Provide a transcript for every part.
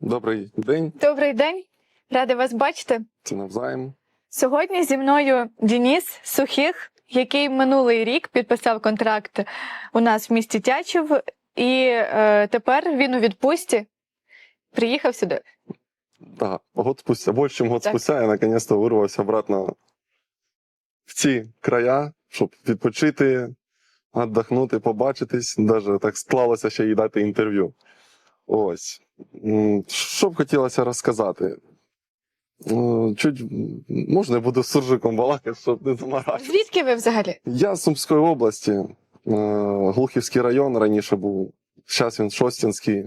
Добрий день, Добрий день, рада вас бачити. це навзаєм. Сьогодні зі мною Дініс Сухих, який минулий рік підписав контракт у нас в місті Тячів, і е, тепер він у відпустці. Приїхав сюди. Да, год спустя, більше, ніж год Так. спустя, я наконец-то вирвався обратно в ці края, щоб відпочити, віддохнути, побачитись. Даже так склалося ще й дати інтерв'ю. Ось. Що б хотілося розказати? Чуть можна я буду з суржиком балакати, щоб не замаратися. Звідки ви взагалі? Я з Сумської області, е, Глухівський район раніше був, зараз він Шостінський,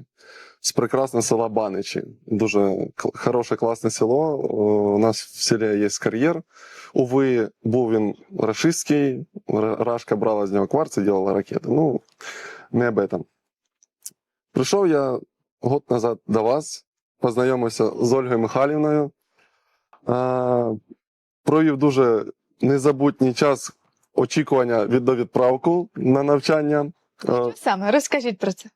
з прекрасного села Баничі. Дуже хороше, класне село. Е, У нас в селі є кар'єр. Уви, був він рашистський, Рашка брала з нього кварц і робила ракети. Ну, не об этом. Прийшов я год назад до вас, познайомився з Ольгою Михайлівною. Провів дуже незабутній час очікування від до відправку на навчання. Що саме? Розкажіть про це.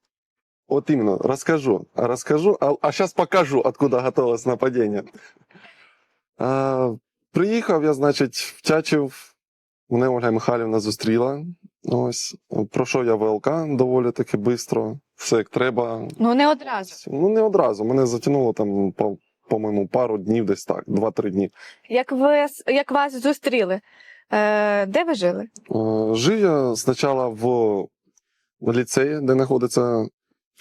От іменно, розкажу. Розкажу, а, а зараз покажу, откуда готовилось нападіння. А, приїхав я, значить, в Тячів. Мене Ольга Михайлівна зустріла. Ось. Пройшов я ВЛК доволі таки швидко. Все як треба. Ну не одразу. Ну, не одразу. Мене затягнуло там, по, по-моєму, пару днів десь так, два-три дні. Як ви як вас зустріли? Е, де ви жили? Е, Жив я спочатку в ліцеї, де знаходиться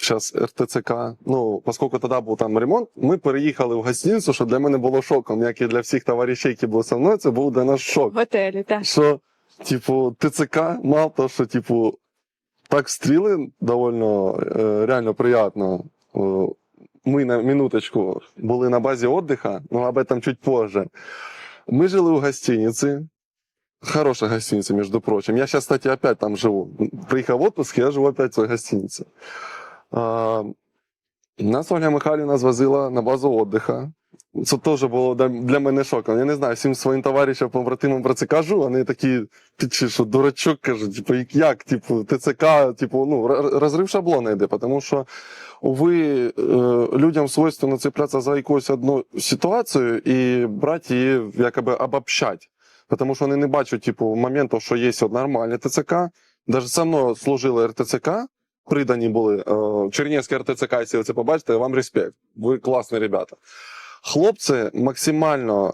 зараз РТЦК. Ну, оскільки тоді був там ремонт, ми переїхали в гостиницю, що для мене було шоком, як і для всіх товаришів, які були зі мною, це був для нас шок. В готелі, так. Що, типу, ТЦК, мало того, що, типу, так стріли довольно е, реально приємно. Е, Ми на минуточку були на базі отдыха, но об этом чуть позже. Мы жили в гостинице. Хорошая гостиница, между прочим. Я сейчас, кстати, опять там живу. Приехал в отпуск, я живу опять в своей гостинице. А, нас Ольга Михайлівна звозила на базу отдыха. Це теж було для- мене шоком. Я не знаю, всім своїм товаришам, побратимам про це кажу. Вони такі, ти чи що, дурачок, кажуть, типу, як- типу, ТЦК, типу, ну, розрив шаблона йде, тому що Уви, е, людям свойственно цеплятися за якусь одну ситуацію і брати її якоби обобщать. Тому що вони не бачать, типу, моменту, що є нормальне ТЦК. Навіть со мною служили РТЦК, придані були. Е, Чернівське РТЦК, якщо ви це побачите, вам респект. Ви класні ребята. Хлопці максимально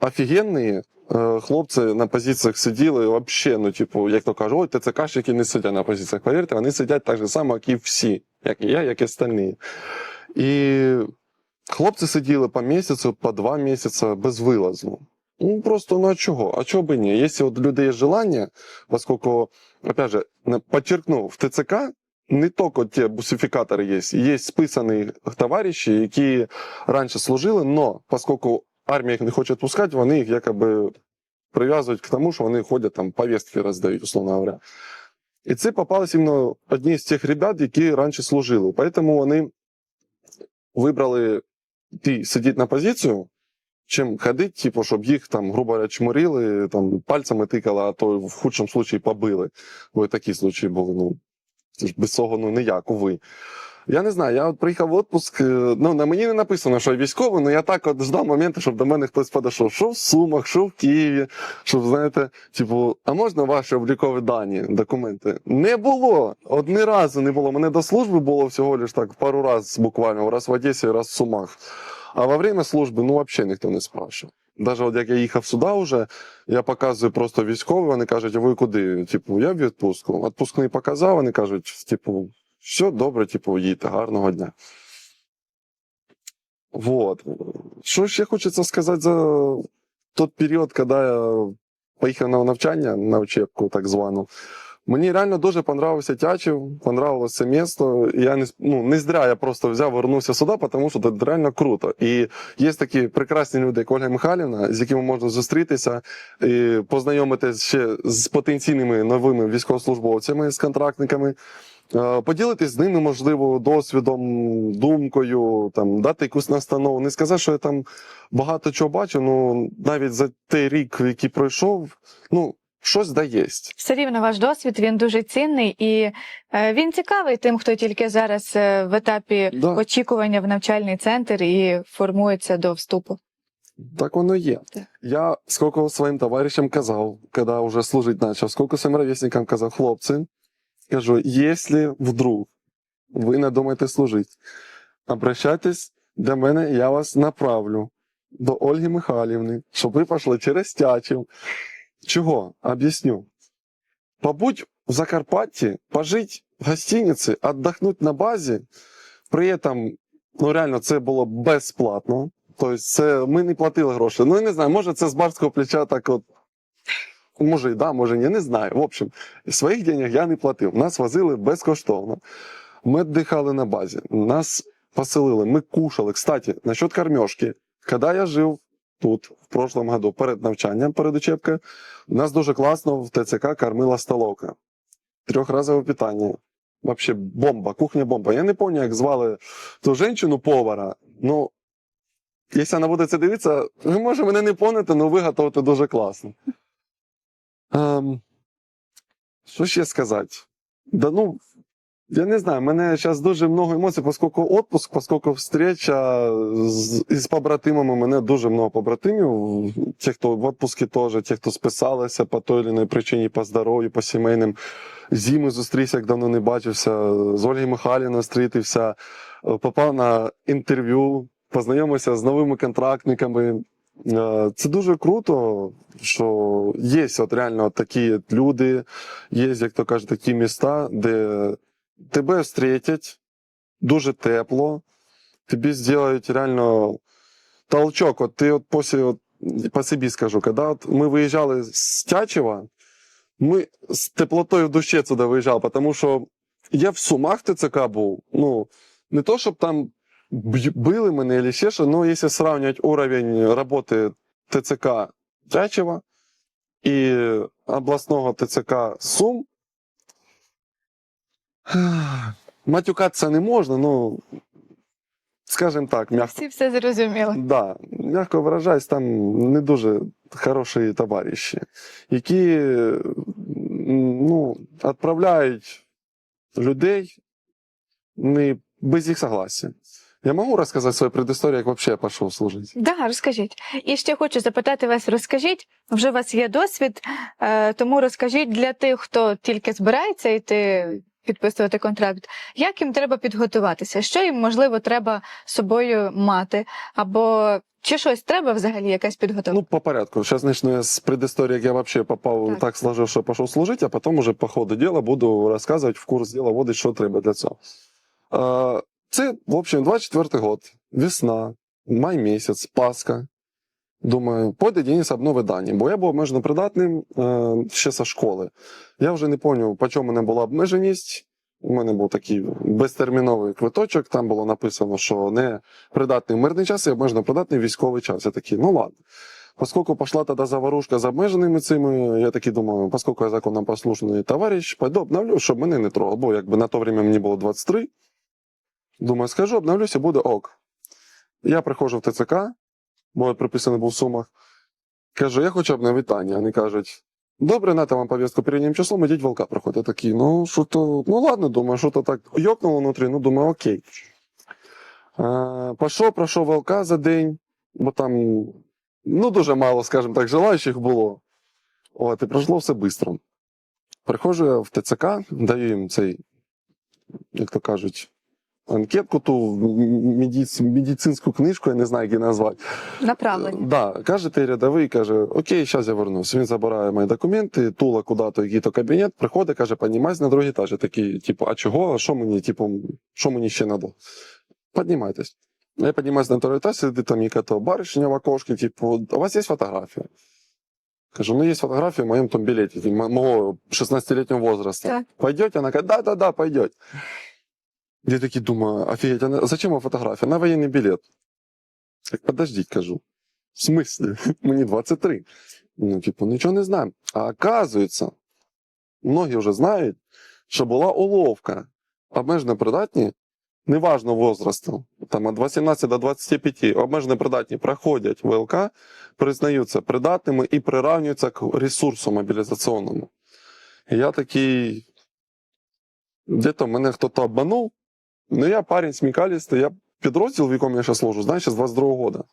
офігенні. Е, Хлопці на позиціях сиділи вообще, ну, типу, як то кажуть, ой, ТЦКшники не сидять на позиціях. Повірте, вони сидять так же само, як і всі, як і я, як і остальні. І хлопці сиділи по місяцю, по два місяці без вилазу. Ну, просто, ну а чого? А чого би ні? Якщо у людей є желання, поскольку, опять же, подчеркну, в ТЦК не тільки ті бусифікатори є, є списані товариші, які раніше служили, но поскольку армія їх не хоче відпускати, вони їх якоби прив'язують к тому, що вони ходять там повістки роздають, условно говоря. І це попались іменно одні з тих ребят, які раніше служили. Поэтому вони вибрали ті сидіти на позицію, чим ходити, типу, щоб їх там, грубо говоря, чморили, там, пальцями тикали, а то в худшому случаї побили. Бо і такі случаї були. Ну, без цього ну, ніяк, уви. Я не знаю, я от приїхав в отпуск. е, Ну, на мені не написано, що я військовий, але я так от ждав моменту, щоб до мене хтось подійшов. Що в Сумах, що в Києві, щоб, знаєте, типу, а можна ваші облікові дані, документи? Не було. Одні разу не було. Мене до служби було всього лиш так пару разів буквально, раз в Одесі, раз в Сумах. А во время служби, ну, взагалі ніхто не спрашивав. Даже от як я їхав сюди вже, я показую просто військові, вони кажуть, а ви куди? Типу, я в відпустку. Відпускний показав, вони кажуть, типу, все добре, типу, їдьте, гарного дня. Вот. Що ще хочеться сказати за тот період, коли я поїхав на навчання, на учебку так звану. Мені реально дуже понравився Тячів, понравилось це місто. Я не, ну, не зря я просто взяв, вернувся сюди, тому що це реально круто. І є такі прекрасні люди, як Ольга Михайлівна, з якими можна зустрітися і познайомитися ще з потенційними новими військовослужбовцями, з контрактниками. Е, Поділитись з ними, можливо, досвідом, думкою, там, дати якусь настанову. Не сказати, що я там багато чого бачу, ну навіть за той рік, який пройшов, ну, щось да єсть. Все рівно ваш досвід він дуже цінний і е, він цікавий тим, хто тільки зараз е, в етапі Да. очікування в навчальний центр і формується до вступу. Так воно є. Так. Я скільки своїм товаришам казав, коли вже служити почав, скільки своїм ровесникам казав, хлопці, кажу, якщо вдруг ви не думаєте служити, обращайтесь до мене, я вас направлю до Ольги Михайлівни, щоб ви пішли через Тячів. Чого? Об'ясню. Побудь в Закарпатті, пожить в гостиниці, віддохнути на базі, при этом, ну реально, це було безплатно. Тобто, це ми не платили гроші. Ну, я не знаю, може, це з барського плеча так от. Може, і да, може, ні, не знаю. В общем, своїх денег я не платив. Нас возили безкоштовно. Ми віддихали на базі. Нас поселили, ми кушали. Кстати, насчет кормежки. Коли я жив тут, в прошлом году, перед навчанням, перед учебкою, нас дуже класно в ТЦК кормила столовка. Трьохразове питання. Вообще бомба, кухня бомба. Я не пам'ятаю, як звали ту жінку повара. Ну, Якщо вона буде це дивитися, ви може мене не поняти, але ви готуєте дуже класно. Ем, що ще сказати? Да ну, я не знаю, в мене зараз дуже много емоцій, оскільки отпуск, оскільки встреча з, із побратимами, у мене дуже много побратимів. Ті, хто в отпуску теж, ті, хто списалися по той чи іншій причині, по здоров'ю, по сімейним. Зіму зустрівся, як давно не бачився. З Ольгою Михайлівною зустрітився, е, попав на інтерв'ю, познайомився з новими контрактниками. Е, Це дуже круто, що є от реально такі люди, є, як то кажуть, такі міста, де тебе зустрітять дуже тепло, тобі зроблять реально толчок. От ти от після, от, по собі скажу, коли от ми виїжджали з Тячева, ми з теплотою в душі сюди виїжджали, тому що я в Сумах ТЦК був. Ну, не то, щоб там били мене или ще що, но якщо сравнивать уровень роботи ТЦК Тячева і обласного ТЦК Сум, матюкатися не можна, ну, скажімо так, м'яко. Всі все зрозуміли. Да, м'яко виражаюсь, там не дуже хороші товариші, які ну, відправляють людей не без їх согласия. Я можу розказати свою предісторію, як взагалі я пішов служити? Да, розкажіть. І ще хочу запитати вас, розкажіть, вже у вас є досвід, е, тому розкажіть для тих, хто тільки збирається йти підписувати контракт, як їм треба підготуватися, що їм можливо треба собою мати, або чи щось треба взагалі, якась підготовка? Ну, по порядку. Сейчас начну я с предыстории, як я вообще попав, Так. так, сложив, що пішов служити, а потім уже по ходу діла буду розказувати в курс діла, вводить, що треба для цього. Це, в общем, 24 год, весна, май місяць, Пасха. Думаю, пойде Денис обновить дані, бо я був обмежено придатним е, ще зі школи. Я вже не пам'ятаю, по чому мене була обмеженість. У мене був такий безтерміновий квиточок, там було написано, що не придатний мирний час і обмежено придатний військовий час. Я такий, ну ладно. Поскольку пошла тогда заварушка з обмеженими цими, я такий думаю, поскольку я законопослушний товариш, пойду обновлю, щоб мене не трогало. Бо якби на то время мені було 23. Думаю, скажу, обновлюся, буде ок. Я приходжу в ТЦК, бо я приписаний був в Сумах. Кажу, я хочу обновити Тані. Вони кажуть, добре, на вам повістку переднім числом, ідіть волка проходить. Такий, ну, що то, ну ладно, думаю, що то так йокнуло внутрі, ну думаю, окей. Е, Пішов, пройшов волка за день, бо там ну, дуже мало, скажімо так, желаючих було. От, і пройшло все швидко. Приходжу я в ТЦК, даю їм цей, як то кажуть, анкетку, ту медиц- медицинську книжку, я не знаю, як її назвати. Направлення. Да, каже той рядовий, каже, окей, зараз я вернусь. Він забирає мої документи, тула куди-то, який-то кабінет, приходить, каже, піднімайся на другий етаж. Я такий, типу, а чого? А що мені, типу, що мені ще треба? Піднімайтесь. Я піднімаюся на другий етаж, сидить там яка-то баришня в окошці, типу, у вас є фотографія? Кажу, ну есть фотография в моем том билете, мо- моего 16-летнего возраста. Так. Пойдете? Она говорит, да-да-да, пойдет. Я таки думаю, офигеть, она, зачем вам фотография? На военный билет. Так подождіть, кажу. В смислі? Мені 23. Ну, типу, нічого не знаємо. А оказується, многі вже знають, що була уловка. Обмежено придатні неважно возрасту, там від 18 до 25, обмежено придатні проходять ВЛК, признаються придатними і приравнюються к ресурсу мобілізаційному. Я такий, де-то мене хтось обманув, ну я парень смекалистый, я підрозділ, в якому я зараз служу, знаєш, з 22 года.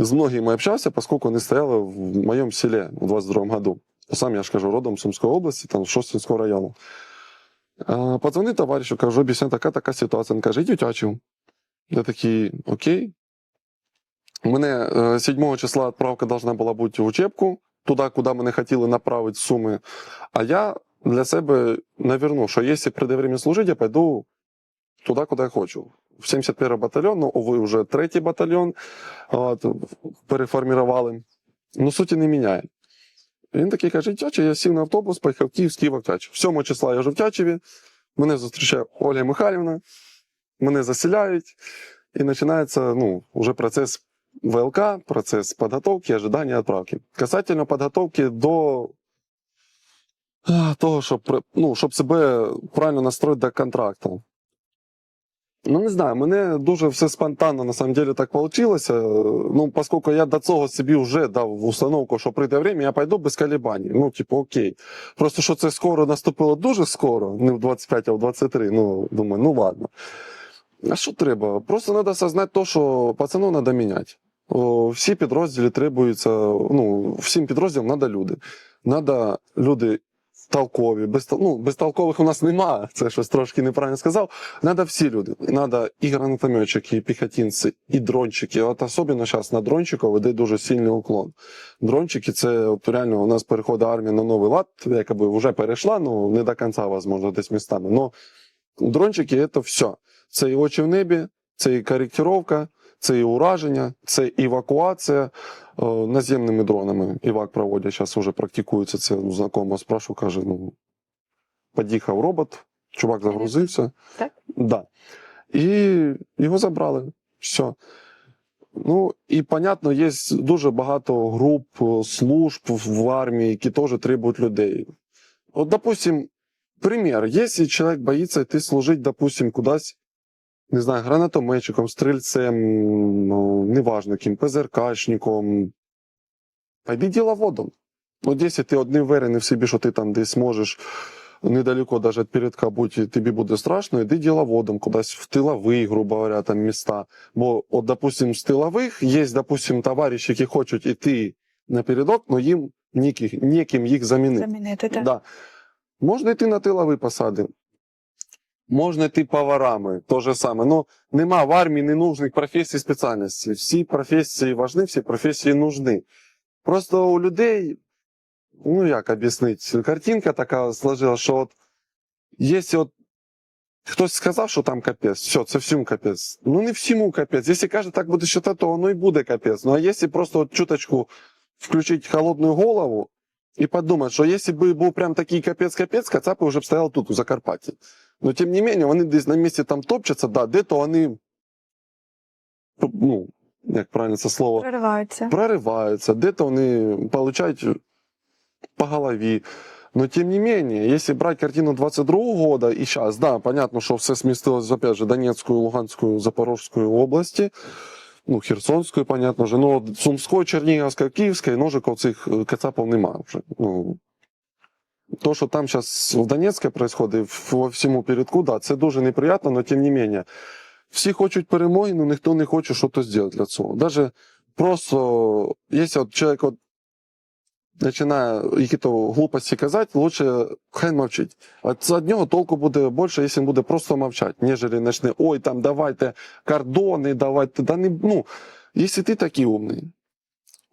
С многими общался, поскольку они стояли в моем селе в 22 году. Сам, я же кажу, родом Сумской области, там, Шостинского району. А, Подзвонив товаришу, кажу, об'ясняю, така така ситуація. Він каже, йдіть тячу. Я такий, окей. У мене е, 7 числа відправка должна була бути в учебку, туди, куди мене хотіли направити з Суми. А я для себе наверну, що якщо прийде время служити, я пойду туди, куди я хочу. В 71 батальйон, ну, увы, вже третій батальйон от, переформірували. Ну, суті не міняє. Він такий каже: тяча, я сів на автобус, поїхав Київ, з Києва в Тячів. 7 числа я вже в Тячеві, мене зустрічає Оля Михайлівна, мене заселяють, і починається ну, вже процес ВЛК, процес підготовки, ожидання відправки. Касательно підготовки до того, щоб, ну, щоб себе правильно настроїти до контракту. Ну, не знаю, мене дуже все спонтанно на самом деле так получилось. Ну, поскольку я до цього собі вже дав установку, що прийде время, я пойду без колебаний. Ну, типу, окей. Просто що це скоро наступило дуже скоро, не в 25, а в 23. Ну, думаю, ну ладно. А що треба? Просто треба осознати то, що пацану треба міняти. Всі підрозділи требуються, ну, всім підрозділам треба люди. Треба люди толкові, без, ну, безтолкових у нас немає, це щось трошки неправильно сказав. Надо всі люди. Надо і гранатометчики, і піхотинці, і дрончики. От особливо зараз на дрончиків йде дуже сильний уклон. Дрончики це от реально у нас переходить армія на новий лад, якби вже перейшла, ну не до кінця, можливо, десь містами. Но дрончики це все. Це і очі в небі, це і коректировка, це і ураження, це евакуація е, наземними дронами. Івак проводять зараз вже практикується. Це у знакомого спрошу, каже: ну, під'їхав робот, чувак загрузився. Так? Да. І його забрали. Все. Ну, і, понятно, є дуже багато груп, е, служб в армії, які теж требують людей. От, допустим, пример. Если человек боится идти служить, допустим, кудись, не знаю, гранатометчиком, стрільцем, ну, неважно ким, ПЗРКшником, пойди діловодом. От якщо ти одним вирений в собі, що ти там десь можеш недалеко даже від передка бути, тобі буде страшно, іди діловодом, кудись в тиловий, грубо говоря, там міста. Бо, от, допустим, з тилових є, допустим, товариші, які хочуть іти на передок, але їм ніким їх замінити. Замінити, так. Да. Можна йти на тилові посади. Можна йти поварами, то же саме. Ну, нема в армії ненужних професій спеціальностей. Всі професії важні, всі професії нужні. Просто у людей, ну як об'яснити, картинка сложилась, що от, якщо от хтось сказав, що там капець, все, це всім капець. Ну не всьому капець. Якщо каже, так буде считати, то воно і буде капець. Ну а якщо просто от чуточку включити холодну голову, и подумать, что если бы был прям такий капець-капець, Кацапи вже б стояли тут, у Закарпатті. Но тим не менее, вони десь на місці там топчаться, да, де-то вони, ну, як правильно це слово, Прориваються. прориваються, де-то вони получають по голові. Но тем не менее, если брать картину 22 года и сейчас, да, понятно, что все сместилось, опять же, Донецкую, Луганскую, Запорожскую области, ну, Херсонської, понятно же, ну, от Сумської, Чернігівської, Київської, ножиків цих е, кацапів немає вже. Ну, то, що там зараз в Донецьку відбувається, во всьому передку, да, це дуже неприємно, але тим не менее. Всі хочуть перемоги, але ніхто не хоче щось зробити для цього. Даже просто, якщо от чоловік от починає якісь глупості казати, лучше хай мовчить. От від нього толку буде більше, якщо він буде просто мовчати, ніж почне, ой, там давайте кордони, давайте. Да не, ну, якщо ти такий умний,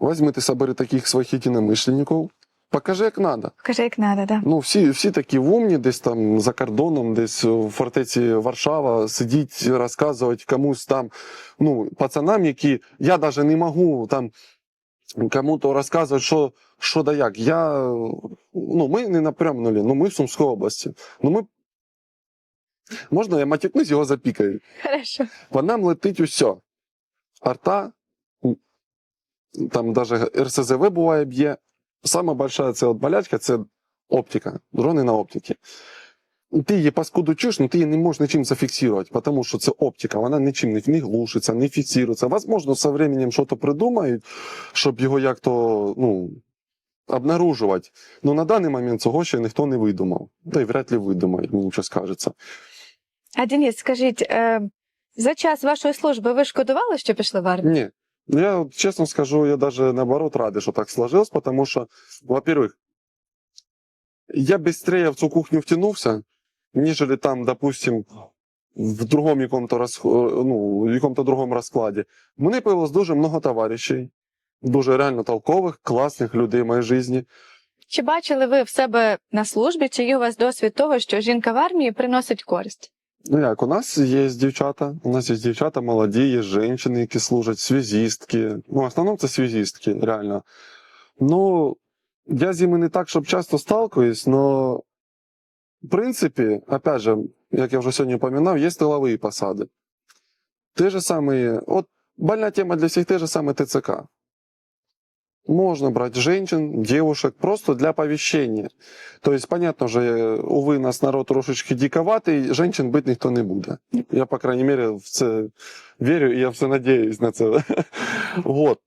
візьми ти таких своїх єдиномишленників, покажи, як треба. Кажи, як треба, да. Ну, всі, всі такі умні, десь там за кордоном, десь в фортеці Варшава, сидіть, розказувати комусь там, ну, пацанам, які я навіть не можу там кому-то розказувати, що, що да як. Я, ну, ми не на прямому нулі, ну ми в Сумській області. Ну, ми... Можна я матюкнусь, його запікаю. Хорошо. По нам летить усе. Арта, там даже РСЗВ буває б'є. Сама большая це от болячка це оптика, дрони на оптиці. ти її паскуду чуєш, ну ти її не можеш нічим зафіксувати, тому що це оптика, вона нічим не, глушиться, не фіксується. Возможно, со временем щось придумають, щоб його як-то ну, обнаружувати. Ну на даний момент цього ще ніхто не видумав. Та й вряд ли видумають, мені щось кажеться. А Денис, скажіть, е, за час вашої служби ви шкодували, що пішли в армію? Ні. Я от чесно скажу, я даже наоборот радий, що так сложилось, потому что, во-первых, я быстрее в цю кухню втянувся, нежели там, допустим, в другому якому-то роз... ну, якому-то другому розкладі. Мені появилось дуже много товаришей, дуже реально толкових, класних людей в моїй житті. Чи бачили ви в себе на службі, чи є у вас досвід того, що жінка в армії приносить користь? Ну як, у нас є дівчата, у нас є дівчата молоді, є жінки, які служать, связістки. Ну, в основному це связістки, реально. Ну, я з ними не так, щоб часто сталкуюсь, но в принципі, опять же, як я вже сьогодні упоминав, є тилові посади. Те же самые, от больна тема для всіх те же саме ТЦК. Можно брать женщин, девушек просто для оповещения. То есть, понятно же, увы, нас народ трошечки диковатий, женщин быть ніхто не буде. Я, по крайней мере, в це вірю і я все надіюсь на це. вот.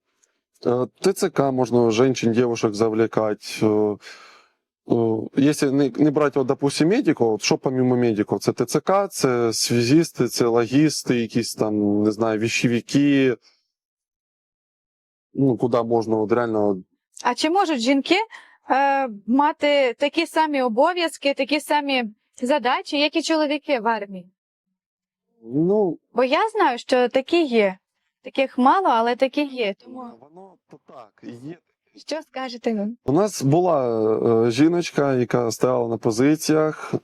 Е, ТЦК можна женщин, девушек завлекать. Е, е, Если не, не брать, от, допустим, медиков, от що помимо медиків? Це ТЦК, це связисти, це логісти, якісь там, не знаю, віщовики. Ну, куди можна от реально А чи можуть жінки е, мати такі самі обов'язки, такі самі задачі, як і чоловіки в армії? Ну, Бо я знаю, що такі є. Таких мало, але такі є. Тому воно то так, є. що скажете ви? У нас була е, жіночка, яка стояла на позиціях е,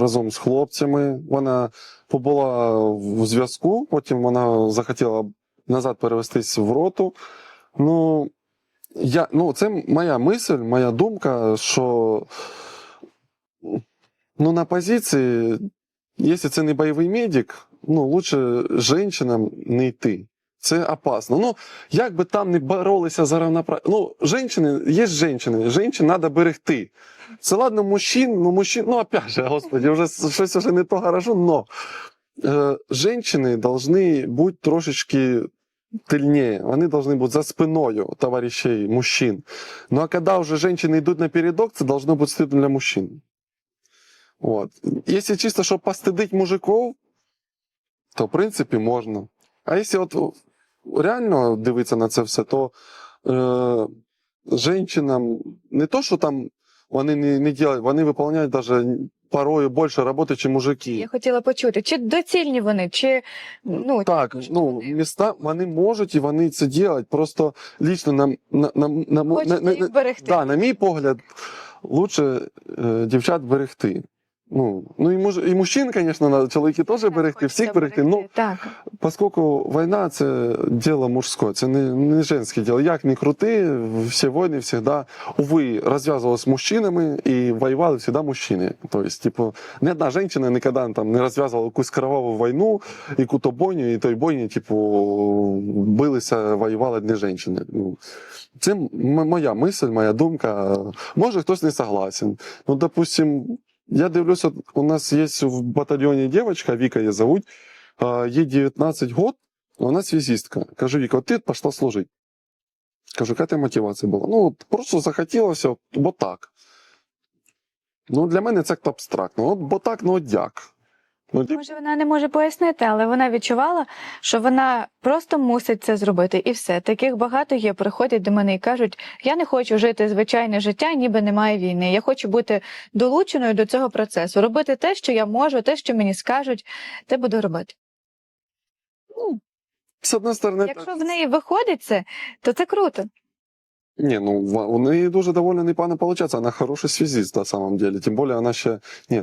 разом з хлопцями. Вона побула в зв'язку, потім вона захотіла назад перевестись в роту. Ну, я, ну, це моя мисль, моя думка, що ну, на позиції, якщо це не бойовий медик, ну, лучше жінкам не йти. Це опасно. Ну, як би там не боролися за равноправ'я. Ну, женщини, є ж женщини, женщин треба берегти. Це ладно, мужчин, ну мужчин, ну опять же, господи, вже щось вже не то хорошо, но е, женщини повинні бути трошечки тильнее, вони повинні бути за спиною товаришей, мужчин. Ну а коли вже женщини йдуть на передок, це должно бути стидно для мужчин. Вот. Якщо чисто, щоб постидити мужиків, то в принципі можна. А якщо от реально дивитися на це все, то е, жінкам не то, що там вони не, не ділять, вони виконують даже порою більше роботи, ніж мужики. Я хотіла почути, чи доцільні вони, чи ну Так, Чи ну, вони- міста вони можуть і вони це роблять. Просто лічно на, на, на, на, на, на, на, да, на мій погляд, лучше е, дівчат берегти. Ну, ну і, муж, і мужчин, звісно, надо, чоловіки теж берегти, всіх берегти. Ну, Так. Поскольку війна це діло мужське, це не, не женське діло. Як не крути, всі війни завжди, уви, розв'язувалися мужчинами і воювали завжди мужчини. Тобто, типу, ні одна жінка ніколи там не розв'язувала якусь кроваву війну, яку то бойню, і той бойні, типу, билися, воювали одні жінки. Ну, це моя мисль, моя думка. Може, хтось не согласен. Ну, допустим, я дивлюся, у нас є в батальйоні дівчинка, Віка її зовуть, їй ей 19 год, вона связистка. Кажу, Віка, от ти пішла служити. Кажу, яка ти мотивація була? Ну, от просто захотілося, бо так. Ну, для мене це абстрактно. От, бо так, ну, от як. Ну, тип- Може, вона не може пояснити, але вона відчувала, що вона просто мусить це зробити, і все. Таких багато є. Приходять до мене і кажуть: я не хочу жити звичайне життя, ніби немає війни. Я хочу бути долученою до цього процесу, робити те, що я можу, те, що мені скажуть, те буду робити. з однієї сторони, Якщо в неї виходить це, то це круто. Ні, ну у неї дуже доволі непогано виходить. Вона хороший связист на самом деле. Тим більше вона ще. Ні,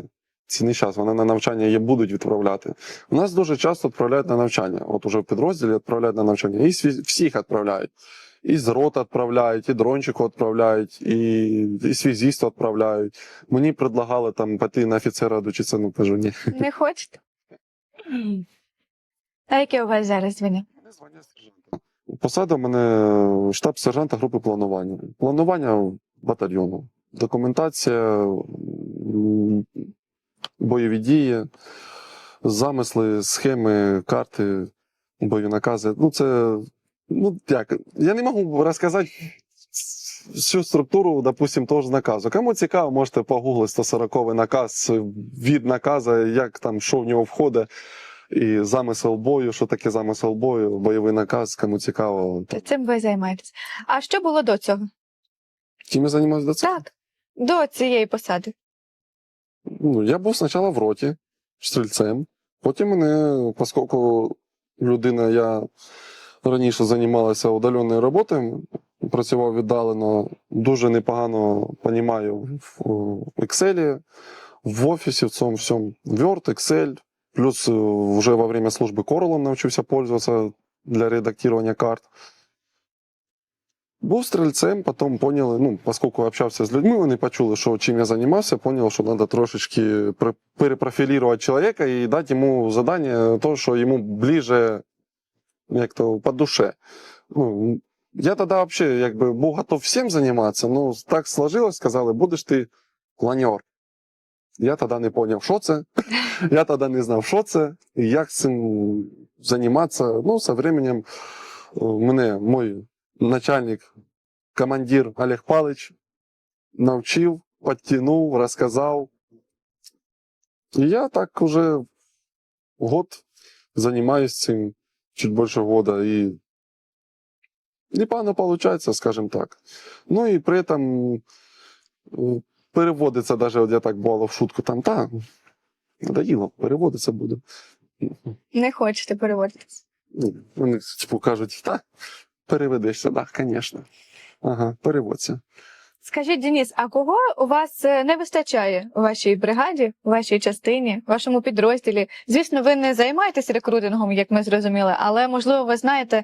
не час, вона на навчання її будуть відправляти. У нас дуже часто відправляють на навчання. От уже в підрозділі відправляють на навчання. І всіх відправляють. І з рота відправляють, і дрончику відправляють, і, і связисту відправляють. Мені предлагали там піти на офіцера дочитися, ну кажу, ні. Не хочете? А яке у вас зараз звання? Мене звання сержанта. Посада в мене штаб сержанта групи планування. Планування батальйону. Документація, бойові дії, замисли, схеми, карти, бойові накази. Ну, це, ну, як, я не можу розказати всю структуру, допустим, того ж наказу. Кому цікаво, можете погуглити 140-й наказ від наказу, як там, що в нього входить, і замисел бою, що таке замисел бою, бойовий наказ, кому цікаво. Цим ви займаєтесь. А що було до цього? Чим я займаюся до цього? Так, до цієї посади. Ну, я був спочатку в роті стрільцем, потім мене, оскільки людина, я раніше займалася удаленою роботою, працював віддалено, дуже непогано розумію в Excel, в офісі, в цьому всьому Word, Excel, плюс вже во время служби Corel навчився пользуватися для редактування карт. Був стрільцем, потім поняли, ну, оскільки общався з людьми, вони почули, що чим я займався, поняли, що треба трошечки перепрофілірувати чоловіка і дати йому задання, то, що йому ближе, як то, по душе. Ну, я тоді взагалі якби, був готов всім займатися, ну так сложилось, сказали, будеш ти планер. Я тоді не зрозумів, що це. Я тоді не знав, що це, і як цим займатися. Ну, со временем е, мене мой начальник, командир Олег Палич навчив, підтягнув, розказав. І я так уже год займаюся цим, чуть більше года, і непогано виходить, скажімо так. Ну і при этом е, переводиться, даже, от я так бувало в шутку, там, та, надоїло, переводиться буде. Не хочете переводитись. Ну, Вони типу кажуть, та, переведешся, так, звісно. Ага, переводься. Скажіть, Денис, а кого у вас е, не вистачає у вашій бригаді, у вашій частині, у вашому підрозділі? Звісно, ви не займаєтесь рекрутингом, як ми зрозуміли, але можливо ви знаєте,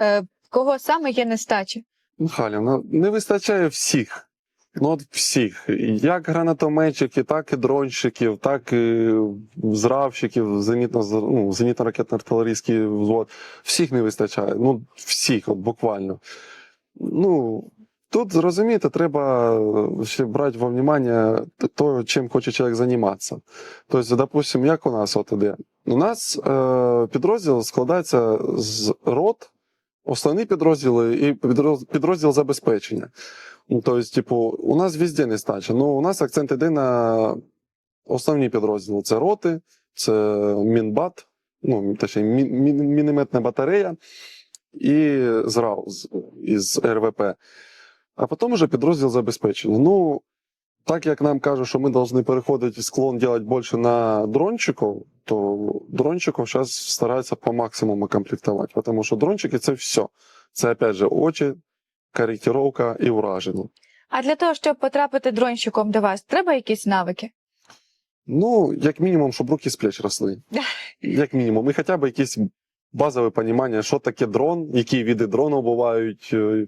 е, кого саме є нестача. Михайлівна, не вистачає всіх. Ну, от всіх. Як гранатометчиків, так і дронщиків, так і зравщиків, зенітно, ну, зенітно-ракетно-артилерійський взвод. Всіх не вистачає. Ну, всіх, от буквально. Ну, тут, розумієте, треба ще брати во внимание то, чим хоче чоловік займатися. Тобто, допустим, як у нас от іде? У нас е, підрозділ складається з рот, основні підрозділи і підрозділ забезпечення. Тобто, типу, у нас везде нестача. Ну, у нас акцент іде на основні підрозділи. Це роти, це мінбат, ну, точніше, мі- мі- мінометна батарея і ЗРАУ із РВП. А потім вже підрозділ забезпечення. Ну, так як нам кажуть, що ми повинні переходити склон робити більше на дрончиків, то дрончиків зараз стараються по максимуму комплектувати, тому що дрончики це все. Це, опять же, очі, корректировка і враження. А для того, щоб потрапити дронщиком до вас, треба якісь навики? Ну, як мінімум, щоб руки з плеч росли. Як мінімум. І хоча б якісь базове розуміння, що таке дрон, які види дрону бувають, е,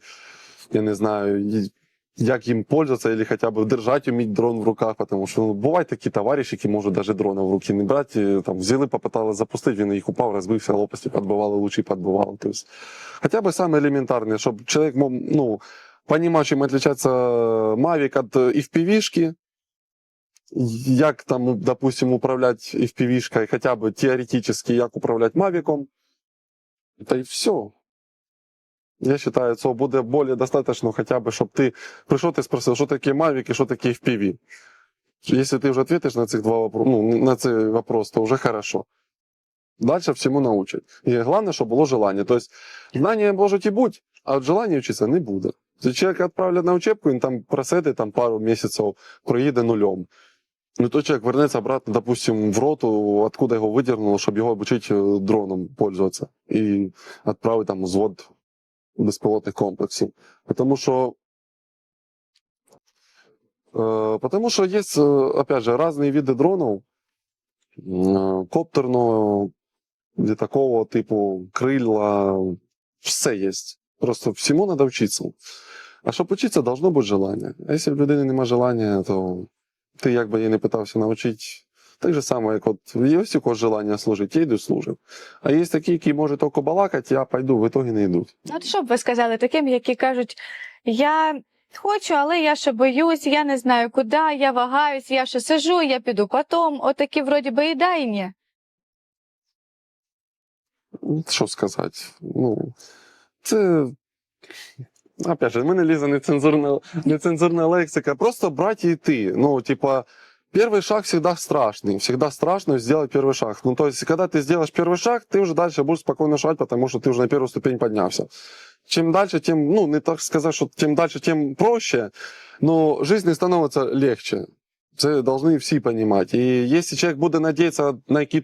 я не знаю, як їм пользуватися, або хоча б держати вміть дрон в руках, тому що ну, бувають такі товариші, які можуть навіть дрона в руки не брати, там, взяли, попитали запустити, він їх упав, розбився, лопасті підбивали, лучі підбивали. Тобто, хоча б саме елементарне, щоб чоловік мог, ну, понимав, чим відрізняється Mavic від FPV-шки, як там, допустим, управляти FPV-шкой, хоча б теоретично, як управляти Мавіком. Та й все. Я вважаю, цього буде більш достатньо, хоча б, щоб ти прийшов, ти спросив, що таке Mavic і що таке FPV. Якщо ти вже відповіш на цих два вопроси, ну, на цей вопрос, то вже хорошо. Далі всьому научать. І головне, щоб було желання. Тобто, знання можуть і бути, а от желання вчитися не буде. Тобто, Человека відправлять на учебку, він там просидить там, пару місяців, проїде нульом. Ну, той человек вернется обратно, допустим, в роту, откуда его выдернуло, чтобы его обучить э, дроном пользоваться. И отправить там взвод беспилотных комплексів. Потому что э, Потому что есть, э, опять же, разные виды дронов. Э, Коптерного, літакового типу, крила, все есть. Просто всему надо вчиться. А щоб вчитися, должно бути желання. А якщо в людини немає желання, то ти як би її не питався навчити. так же само, як от є ось у когось желання служити, я йду служив. А є такі, які можуть тільки балакати, я пойду, в итогі не йдуть. От що б ви сказали таким, які кажуть, я Хочу, але я ще боюсь, я не знаю куди, я вагаюсь, я ще сижу, я піду потом. Отакі вроді би і да, і ні. Ну, Що сказати? Ну, це. Опять же, в мене лізе нецензурна, нецензурна лексика. Просто брать і йти. Ну, типа, первый шаг всегда страшный. Всегда страшно сделать первый шаг. Ну, то есть, когда ты сделаешь первый шаг, ты уже дальше будешь спокойно шагать, потому что ты уже на первую ступень поднялся. Чем дальше, тем, ну, не так сказать, что тем дальше, тем проще, но жизнь не становится легче. Це должны всі понимать. І якщо чоловік буде надіятися на якийсь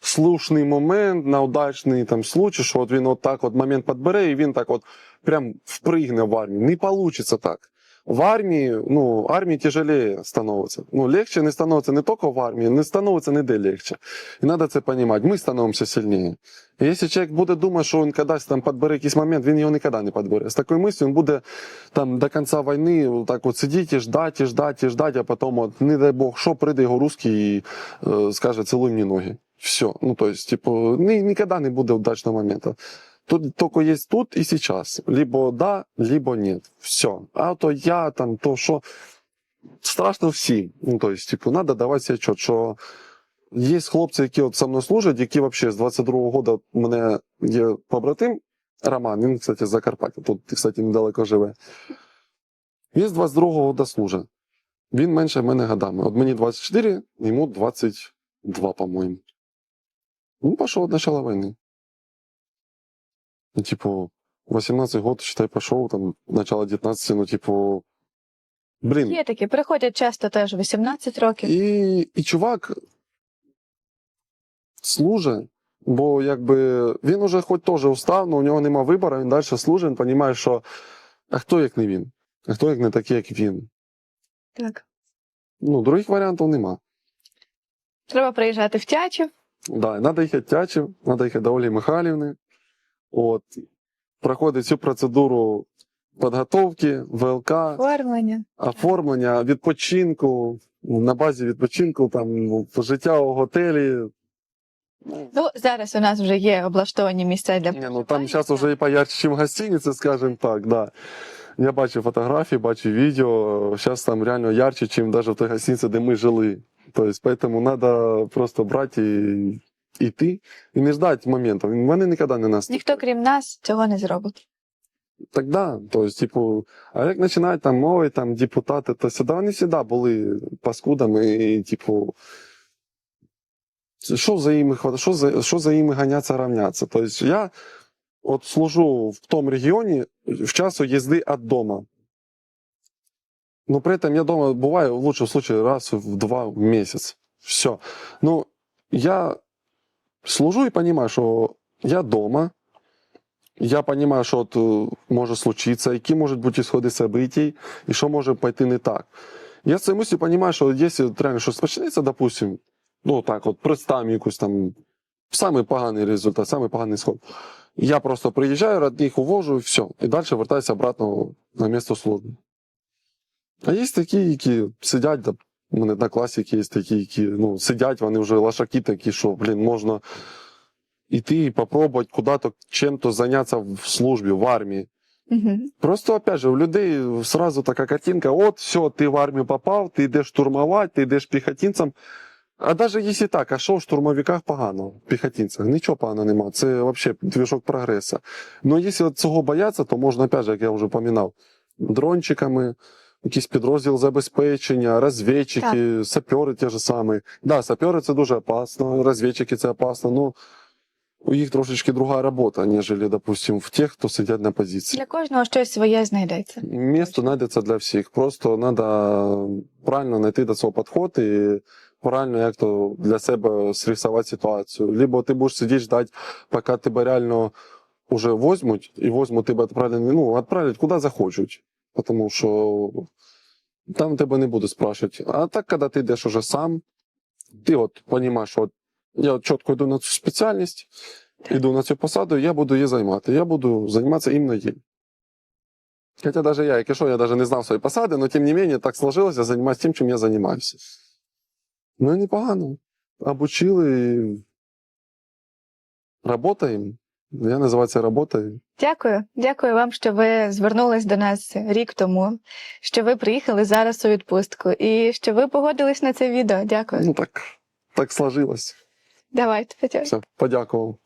слушний момент, на удачний там случай, що от він от так от момент підбере, і він так от прям впригне в армію. Не получится так. В армії, ну, армії тяжелее становиться. Ну, легче не становиться не тільки в армії, не становиться ніде легче. І треба це розуміти. Ми становимося сильніше. І якщо чоловік буде думати, що він кудись там підбере якийсь момент, він його ніколи не підбере. З такою мислю він буде там до кінця війни так от сидіти, і ждати, ждати, ждати, а потім, от, не дай Бог, що прийде його русський і е, скаже, цілуй мені ноги. Все. Ну, то есть, типу, ні, ніколи не буде удачного моменту. Тут только есть тут и сейчас. Либо да, либо нет. Все. А то я там, то що. Страшно всім. Ну, то есть, типу, надо давати себе чот, що є хлопці, які от со мною служать, які вообще з 22-го года у мене є побратим Роман, він, кстати, з Закарпаття, тут, кстати, недалеко живе. Він з 22-го года служить. Він менше мене годами. От мені 24, йому 22, по-моєму. Він пішов від начала війни. Ну, типу, 18 год, считай, пошел, там, начало 19, ну, типу, блін. Є такі, приходять часто теж 18 років. І, і чувак служить, бо якби він уже хоч теж устав, але у нього нема вибору, він далі служить, він розуміє, що а хто як не він? А хто як не такий, як він? Так. Ну, других варіантів нема. Треба приїжджати в Тячів. Да, треба їхати в Тячів, треба їхати до Олі Михайлівни. От, проходить всю процедуру підготовки, ВЛК, Оформлення. оформлення, відпочинку, на базі відпочинку, там, життя у готелі. Ну, зараз у нас вже є облаштовані місця для Ні, ну там зараз вже і поярче, ніж гостиниці, скажімо так, да. Я бачив фотографії, бачив відео. Зараз там реально ярче, ніж навіть в той гостиниці, де ми жили. Тобто, поэтому треба просто брати і йти і не ждати моменту. Вони ніколи не нас. Ніхто, крім нас, цього не зробить. Так да, то есть, типу, а як починають там мови, там депутати, то сюди вони завжди були паскудами, і, типу, що за ними що за, що за ними ганяться, равняться. Тобто я от служу в тому регіоні в часу їзди від дому. Но при этом я дома бываю, в лучшем случае, раз в два в месяц. Все. Ну, я служу и понимаю, что я дома, я розумію, що от, е, може случитися, які можуть бути ісходи событий, і що може пойти не так. Я з мислю розумію, що якщо реально щось почнеться, допустим, ну так, от представимо якусь там самий поганий результат, самий поганий сход. Я просто приїжджаю, родних увожу і все. І далі вертаюся обратно на місце служби. А є такі, які сидять, у мене на класіки є такі, які ну, сидять, вони вже лошаки такі, що, блін, можна іти і попробувати куди-то чим-то зайнятися в службі, в армії. Угу. Просто, опять же, у людей сразу така картинка: от, все, ти в армію попав, ти йдеш штурмувати, ти йдеш піхотинцем. А навіть якщо так, а що в штурмовиках погано, в піхотинцях? Нічого поганого нема. Це взагалі двіжок прогресу. Ну, якщо цього бояться, то можна, опять же, як я вже пам'ятав, дрончиками, якийсь підрозділ забезпечення, розвідчики, сапери ті ж самі. Да, сапери це дуже опасно, розвідчики це опасно. Ну, у їх трошечки друга робота, ніж, допустим, в тих, хто сидять на позиції. Для кожного щось своє знайдеться. Место знайдеться для всіх. Просто треба правильно знайти до цього підход і правильно як то для себе срисувати ситуацію. Либо ти будеш сидіти ждати, поки тебе реально уже возьмуть, і возьмуть тебе відправлять, ну, відправлять куди захочуть. Тому що там тебе не будуть спрашувати. А так, коли ти йдеш уже сам, ти от розумієш, що от я от чітко йду на цю спеціальність, йду на цю посаду, і я буду її займати. Я буду займатися іменно їм. Хотя даже я, якщо я даже не знав свої посади, но тим не менее так сложилось, я займаюся тим, чим я займаюся. Ну і непогано. Обучили, і работаємо. Я називаю це роботою. Дякую, дякую вам, що ви звернулись до нас рік тому, що ви приїхали зараз у відпустку і що ви погодились на це відео. Дякую. Ну так, так сложилось. Давайте, Петя. Все, подякував.